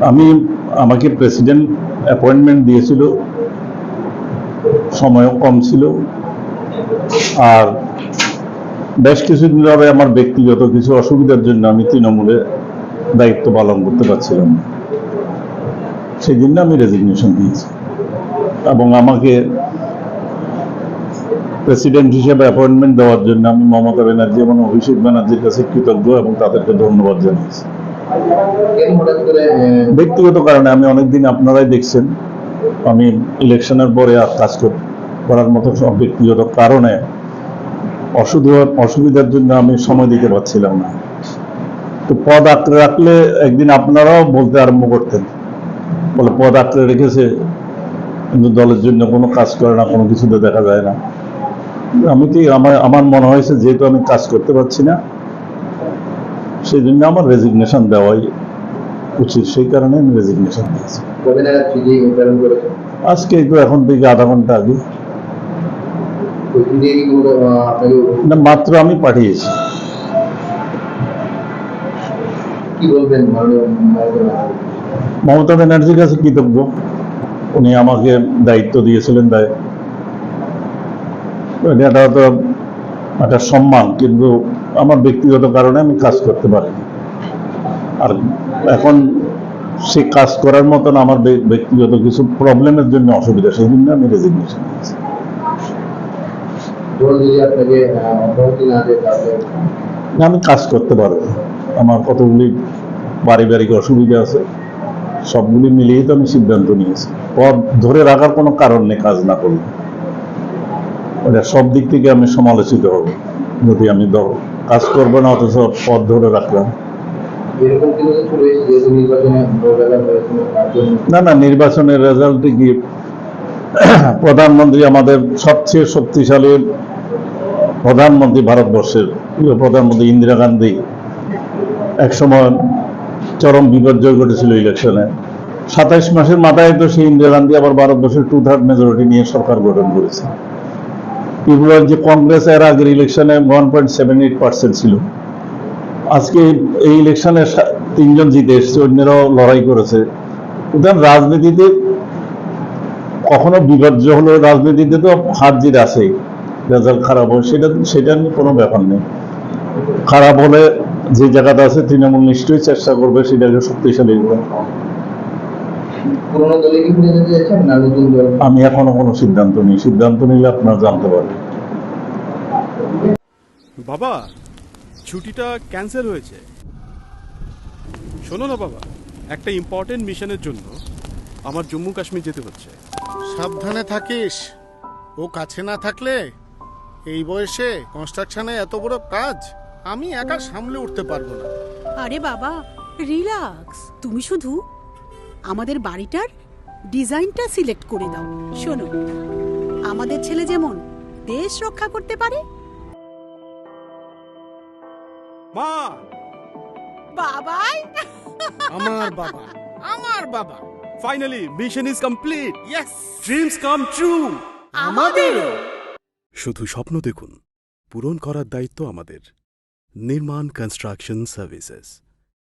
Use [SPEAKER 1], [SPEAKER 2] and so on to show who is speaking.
[SPEAKER 1] আমি আমাকে president appointment দিয়েছিল। সময়ও কম ছিল। আর বেশ কিছুদিন ধরে আমার ব্যক্তিগত কিছু অসুবিধার জন্য আমি তৃণমূলে দায়িত্ব পালন করতে পারছিলাম না। সেই জন্য আমি রেজিগনেশন দিয়েছি। এবং আমাকে প্রেসিডেন্ট হিসেবে অ্যাপয়েন্টমেন্ট দেওয়ার জন্য আমি মমতা ব্যানার্জি এবং অভিষেক ব্যানার্জির কাছে কৃতজ্ঞ এবং তাদেরকে ধন্যবাদ জানিয়েছি। ব্যক্তিগত কারণে আমি অনেকদিন আপনারাই দেখছেন আমি ইলেকশনের পরে আর কাজ কর- করার মতো ব্যক্তিগত কারণে অসুবিধা অসুবিধার জন্য আমি সময় দিতে পারছিলাম না। তো পদ আঁকড়ে রাখলে একদিন আপনারাও বলতে আরম্ভ করতেন। বলে পদ আঁকড়ে রেখেছে কিন্তু দলের জন্য কোনো কাজ করে না কোনো কিছুতে দেখা যায় না। আমি কি আমার আমার মনে হয়েছে যেহেতু আমি কাজ করতে পারছি না সেই জন্য আমার রেজিগনেশন দেওয়াই উচিত। সেই কারণে আমি রেজিগনেশন দিয়েছি। আজকে একটু এখন থেকে আধা ঘণ্টা আগে। না মাত্র আমি পাঠিয়েছি।
[SPEAKER 2] কি বলবেন মাননীয় মমতা
[SPEAKER 1] ব্যানার্জির কাছে কৃতজ্ঞ। উনি আমাকে দায়িত্ব দিয়েছিলেন দায় এটা তো একটা সম্মান কিন্তু আমার ব্যক্তিগত কারণে আমি কাজ করতে পারিনি। আর এখন সে কাজ করার মতন আমার ব্যক্তিগত কিছু প্রবলেমের জন্য অসুবিধা সেই জন্য আমি রেজিগনেশন দিয়েছি আমি কাজ করতে পারব। আমার কতগুলি পারিবারিক অসুবিধা আছে। সবগুলি মিলিয়েই তো আমি সিদ্ধান্ত নিয়েছি। পদ ধরে রাখার কোনো কারণ নেই কাজ না করলে। ওটা সব দিক থেকে আমি সমালোচিত হব যদি আমি দ- কাজ করব না অথচ পদ ধরে রাখলাম। না না নির্বাচনের রেজাল্টে কি প্রধানমন্ত্রী আমাদের সবচেয়ে শক্তিশালী প্রধানমন্ত্রী ভারতবর্ষের প্রধানমন্ত্রী ইন্দিরা গান্ধী। একসময় চরম বিপর্যয় ঘটেছিল ইলেকশনে সাতাইশ মাসের মাথায় তো সেই ইন্দিরা গান্ধী আবার ভারতবর্ষের টু থার্ড মেজরিটি নিয়ে সরকার গঠন করেছে। এগুলো যে কংগ্রেস এর আগের ইলেকশনে one point seven eight percent ছিল। আজকে এই ইলেকশনে তিনজন জিতে এসছে, অন্যরাও লড়াই করেছে। সুতরাং রাজনীতিতে কখনো বিপর্যয় হলো রাজনীতিতে তো হাত জিত আছে রেজাল্ট খারাপ হয়, সেটা সেটা নিয়ে কোনো ব্যাপার নেই। খারাপ হলে যে জায়গাটা আছে তৃণমূল নিশ্চয়ই চেষ্টা করবে সেটাকে শক্তিশালী করবে
[SPEAKER 2] পুরোনো দলে কি ফিরে যেতে চাইছেন না নতুন দল?
[SPEAKER 1] আমি এখনও কোনো সিদ্ধান্ত নিই। সিদ্ধান্ত নিলে আপনারা জানতে পারবেন।
[SPEAKER 3] বাবা ছুটিটা ক্যান্সেল হয়েছে। শোনো না বাবা একটা ইম্পর্টেন্ট মিশনের জন্য আমার জম্মু কাশ্মীর যেতে হচ্ছে।
[SPEAKER 4] সাবধানে থাকিস। ও কাছে না থাকলে এই বয়সে কনস্ট্রাকশনে এত বড় কাজ? আমি একা সামলে উঠতে পারব না।
[SPEAKER 5] আরে বাবা রিল্যাক্স। তুমি শুধু আমাদের বাড়িটার ডিজাইনটা সিলেক্ট করে দাও। শোনো আমাদের ছেলে যেমন দেশ রক্ষা করতে পারে।
[SPEAKER 3] মা!
[SPEAKER 5] বাবাই!
[SPEAKER 4] আমার বাবা। আমার বাবা।
[SPEAKER 3] Finally mission is complete
[SPEAKER 4] yes
[SPEAKER 3] dreams come true
[SPEAKER 5] আমাদেরও।
[SPEAKER 3] শুধু স্বপ্ন দেখুন পূরণ করার দায়িত্ব আমাদের। Nirman Construction Services.